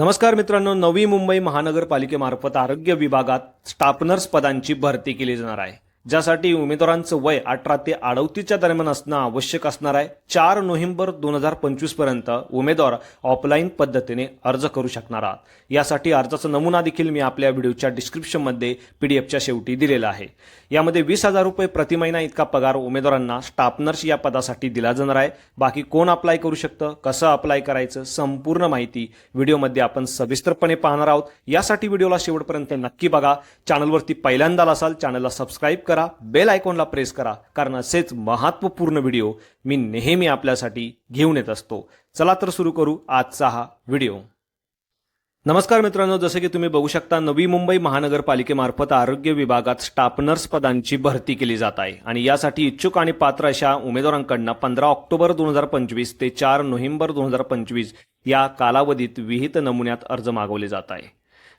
नमस्कार मित्रांनो नवी मुंबई महानगरपालिकेमार्फत आरोग्य विभागात स्टाफ नर्स पदांची भरती केली जाणार आहे. ज्यासाठी उमेदवारांचं वय अठरा ते अडतीसच्या दरम्यान असणं आवश्यक असणार आहे. चार नोव्हेंबर दोन हजार पंचवीसपर्यंत उमेदवार ऑफलाईन पद्धतीने अर्ज करू शकणार आहात. यासाठी अर्जाचा नमुना देखील मी आपल्या व्हिडिओच्या डिस्क्रिप्शनमध्ये पीडीएफच्या शेवटी दिलेला आहे. यामध्ये वीस हजार रुपये प्रति महिना इतका पगार उमेदवारांना स्टाफ नर्स या पदासाठी दिला जाणार आहे. बाकी कोण अप्लाय करू शकतं कसं अप्लाय करायचं संपूर्ण माहिती व्हिडिओमध्ये आपण सविस्तरपणे पाहणार आहोत. यासाठी व्हिडिओला शेवटपर्यंत नक्की बघा. चॅनलवरती पहिल्यांदा असाल चॅनलला सबस्क्राईब करा बेल आयकॉनला प्रेस करा कारण असेच महत्त्वपूर्ण व्हिडिओ मी नेहमी आपल्यासाठी घेऊन येत असतो. चला तर सुरू करू आजचा हा व्हिडिओ नमस्कार मित्रांनो जसं की तुम्ही बघू शकता नवी मुंबई महानगरपालिकेमार्फत आरोग्य विभागात स्टाफ नर्स पदांची भरती केली जात आहे. आणि यासाठी इच्छुक आणि पात्र अशा उमेदवारांकडनं पंधरा ऑक्टोबर दोन हजार पंचवीस ते चार नोव्हेंबर दोन हजार पंचवीस या कालावधीत विहित नमुन्यात अर्ज मागवले जात आहे.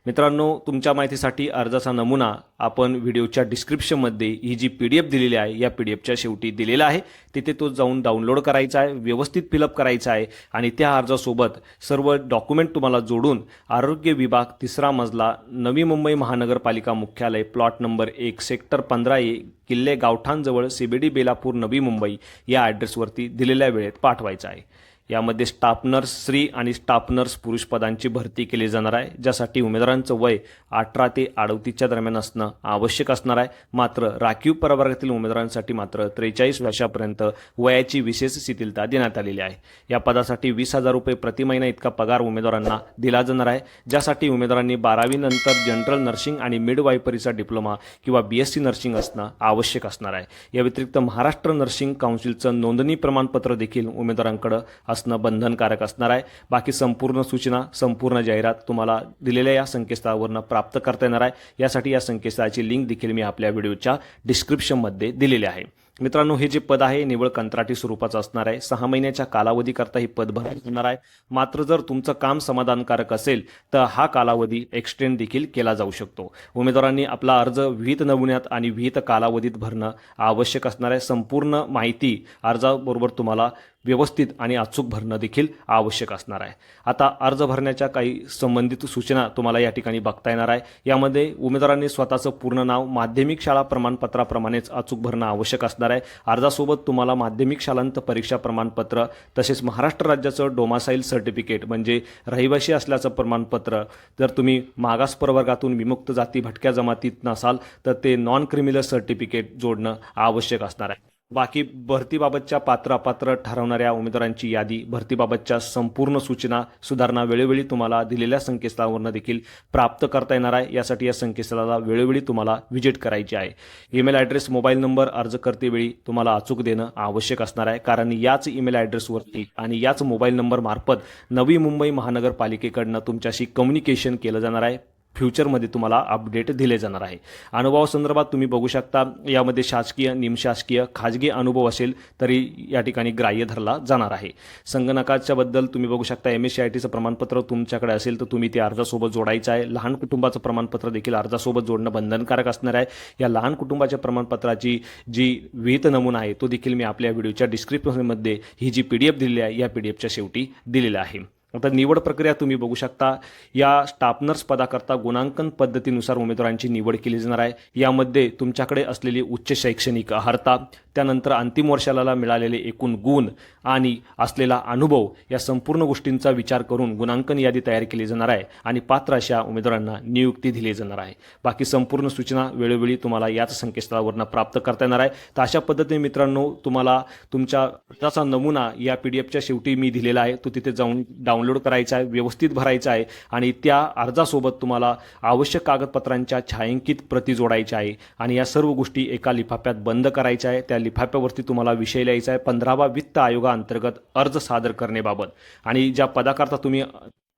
मित्रांनो तुमच्या माहितीसाठी अर्जाचा नमुना आपण व्हिडिओच्या डिस्क्रिप्शनमध्ये ही जी पी डी एफ दिलेली आहे या पी डी एफच्या शेवटी दिलेला आहे. तिथे तो जाऊन डाउनलोड करायचा आहे व्यवस्थित फिलअप करायचा आहे आणि त्या अर्जासोबत सर्व डॉक्युमेंट तुम्हाला जोडून आरोग्य विभाग तिसरा मजला नवी मुंबई महानगरपालिका मुख्यालय प्लॉट नंबर एक सेक्टर पंधरा ए किल्ले गावठाणजवळ सीबीडी बेलापूर नवी मुंबई या ॲड्रेसवरती दिलेल्या वेळेत पाठवायचा आहे. यामध्ये स्टाफ नर्स स्त्री आणि स्टाफ नर्स पुरुष पदांची भरती केली जाणार आहे ज्यासाठी उमेदवारांचं वय अठरा ते अडतीसच्या दरम्यान असणं आवश्यक असणार आहे. मात्र राखीव प्रवर्गातील उमेदवारांसाठी मात्र त्रेचाळीस वर्षापर्यंत वयाची विशेष शिथिलता देण्यात आलेली आहे. या पदासाठी वीस हजार रुपये प्रति महिना इतका पगार उमेदवारांना दिला जाणार आहे ज्यासाठी उमेदवारांनी बारावीनंतर जनरल नर्सिंग आणि मिडवायपरीचा डिप्लोमा किंवा बी एस सी नर्सिंग असणं आवश्यक असणार आहे. या व्यतिरिक्त महाराष्ट्र नर्सिंग काउन्सिलचं नोंदणी प्रमाणपत्र देखील उमेदवारांकडे असणं बंधनकारक असणार आहे. बाकी संपूर्ण सूचना संपूर्ण जाहिरात तुम्हाला दिलेल्या या संकेतस्थळावरनं प्राप्त करता येणार आहे. यासाठी या संकेतस्थळाची लिंक देखील मी आपल्या व्हिडिओच्या डिस्क्रिप्शनमध्ये दिलेली आहे. मित्रांनो हे जे पद आहे निवळ कंत्राटी स्वरूपाचं असणार आहे. सहा महिन्याच्या कालावधीकरता हे पद भरण्यात येणार आहे. मात्र जर तुमचं काम समाधानकारक असेल तर हा कालावधी एक्सटेंड देखील केला जाऊ शकतो. उमेदवारांनी आपला अर्ज विहित नमुन्यात आणि विहित कालावधीत भरणं आवश्यक असणार आहे. संपूर्ण माहिती अर्जाबरोबर तुम्हाला व्यवस्थित आणि अचूक भरणं देखील आवश्यक असणार आहे. आता अर्ज भरण्याच्या काही संबंधित सूचना तुम्हाला या ठिकाणी बघता येणार आहे. यामध्ये उमेदवारांनी स्वतःचं पूर्ण नाव माध्यमिक शाळा प्रमाणपत्राप्रमाणेच अचूक भरणं आवश्यक असणार आहे. अर्जासोबत तुम्हाला माध्यमिक शालांत परीक्षा प्रमाणपत्र तसेच महाराष्ट्र राज्याचं डोमासाईल सर्टिफिकेट म्हणजे रहिवाशी असल्याचं प्रमाणपत्र. जर तुम्ही मागास प्रवर्गातून विमुक्त जाती भटक्या जमातीत नसाल तर ते नॉन क्रिमिनल सर्टिफिकेट जोडणं आवश्यक असणार आहे. बाकी भरतीबाबतच्या पात्र अपात्र ठरवणाऱ्या उमेदवारांची यादी भरतीबाबतच्या संपूर्ण सूचना सुधारणा वेळोवेळी तुम्हाला दिलेल्या संकेतस्थळावरनं देखील प्राप्त करता येणार आहे. यासाठी या संकेतस्थळाला वेळोवेळी तुम्हाला व्हिजिट करायची आहे. ईमेल ॲड्रेस मोबाईल नंबर अर्ज करतेवेळी तुम्हाला अचूक देणं आवश्यक असणार आहे. कारण याच ईमेल ॲड्रेसवरती आणि याच मोबाईल नंबर मार्फत नवी मुंबई महानगरपालिकेकडनं तुमच्याशी कम्युनिकेशन केलं जाणार आहे. फ्युचरमध्ये तुम्हाला अपडेट दिले जाणार आहे. अनुभवासंदर्भात तुम्ही बघू शकता यामध्ये शासकीय निमशासकीय खाजगी अनुभव असेल तरी या ठिकाणी ग्राह्य धरला जाणार आहे. संगणकाच्या बद्दल तुम्ही बघू शकता एम एस सी आय टीचं प्रमाणपत्र तुमच्याकडे असेल तर तुम्ही ते अर्जासोबत जोडायचं आहे. लहान कुटुंबाचं प्रमाणपत्र देखील अर्जासोबत जोडणं बंधनकारक असणार आहे. या लहान कुटुंबाच्या प्रमाणपत्राची जी विहित नमुना आहे तो देखील मी आपल्या व्हिडिओच्या डिस्क्रिप्शनमध्ये ही जी पी डी एफ दिलेली आहे या पी डी एफच्या शेवटी दिलेला आहे. आता निवड प्रक्रिया तुम्ही बघू शकता. या स्टाफनर्स पदाकरता गुणांकन पद्धतीनुसार उमेदवारांची निवड केली जाणार आहे. यामध्ये तुमच्याकडे असलेली उच्च शैक्षणिक अर्हता त्यानंतर अंतिम वर्षाला मिळालेले एकूण गुण आणि असलेला अनुभव या संपूर्ण गोष्टींचा विचार करून गुणांकन यादी तयार केली जाणार आहे आणि पात्र अशा उमेदवारांना नियुक्ती दिली जाणार आहे. बाकी संपूर्ण सूचना वेळोवेळी तुम्हाला याच संकेतस्थळावरनं प्राप्त करता येणार आहे. तर अशा पद्धतीने मित्रांनो तुम्हाला तुमच्या अर्जाचा नमुना या पी डी एफच्या शेवटी मी दिलेला आहे. तो तिथे जाऊन डाउनलोड करायचा आहे व्यवस्थित भरायचा आहे आणि त्या अर्जासोबत तुम्हाला आवश्यक कागदपत्रांच्या छायांकित प्रती जोडायच्या आहे आणि या सर्व गोष्टी एका लिफाफ्यात बंद करायच्या आहे. त्या लिफाफ्यावरती तुम्हाला विषय लिहायचा आहे. पंधरावा वित्त आयोगाअंतर्गत अर्ज सादर करण्याबाबत. आणि ज्या पदाकरता तुम्ही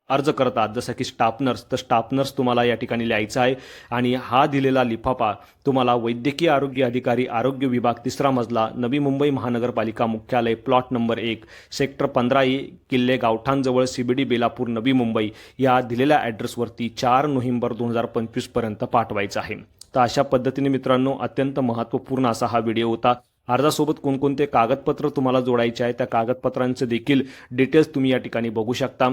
अर्ज करतात जसं की स्टाफनर्स तर स्टाफनर्स तुम्हाला या ठिकाणी लिहायचा आहे. आणि हा दिलेला लिफाफा तुम्हाला वैद्यकीय आरोग्य अधिकारी आरोग्य विभाग तिसरा मजला नवी मुंबई महानगरपालिका मुख्यालय प्लॉट नंबर एक सेक्टर पंधरा ए किल्ले गावठाणजवळ सीबीडी बेलापूर नवी मुंबई या दिलेल्या ॲड्रेसवरती चार नोव्हेंबर दोन हजार पंचवीसपर्यंत पाठवायचा आहे. तर अशा पद्धतीने मित्रांनो अत्यंत महत्त्वपूर्ण असा हा व्हिडिओ होता. अर्जासोबत कोणकोणते कागदपत्र तुम्हाला जोडायचे आहे त्या कागदपत्रांचं देखील डिटेल्स तुम्ही या ठिकाणी बघू शकता.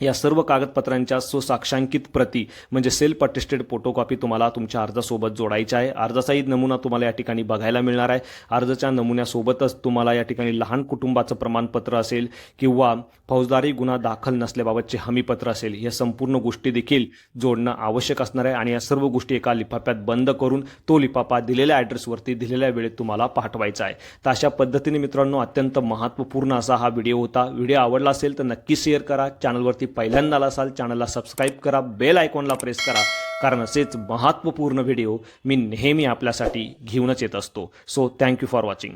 या सर्व कागदपत्रांच्या सुसाक्षांकित प्रती म्हणजे सेल्फ अटेस्टेड फोटोकॉपी तुम्हाला तुमच्या अर्जासोबत जोडायच्या आहे. अर्जाचाही नमुना तुम्हाला या ठिकाणी बघायला मिळणार आहे. अर्जाच्या नमुन्यासोबतच तुम्हाला या ठिकाणी लहान कुटुंबाचं प्रमाणपत्र असेल किंवा फौजदारी गुन्हा दाखल नसल्याबाबतचे हमीपत्र असेल या संपूर्ण गोष्टी देखील जोडणं आवश्यक असणार आहे आणि या सर्व गोष्टी एका लिफाफ्यात बंद करून तो लिफाफा दिलेल्या ॲड्रेसवरती दिलेल्या वेळेत तुम्हाला पाठवायचा आहे. तर अशा पद्धतीने मित्रांनो अत्यंत महत्त्वपूर्ण असा हा व्हिडिओ होता. व्हिडिओ आवडला असेल तर नक्की शेअर करा. चॅनलवरती पहिल्यांदा असाल चॅनलला सबस्क्राईब करा बेल आयकॉनला प्रेस करा कारण असेच महत्त्वपूर्ण व्हिडिओ मी नेहमी आपल्यासाठी घेऊनच येत असतो. So thank you for watching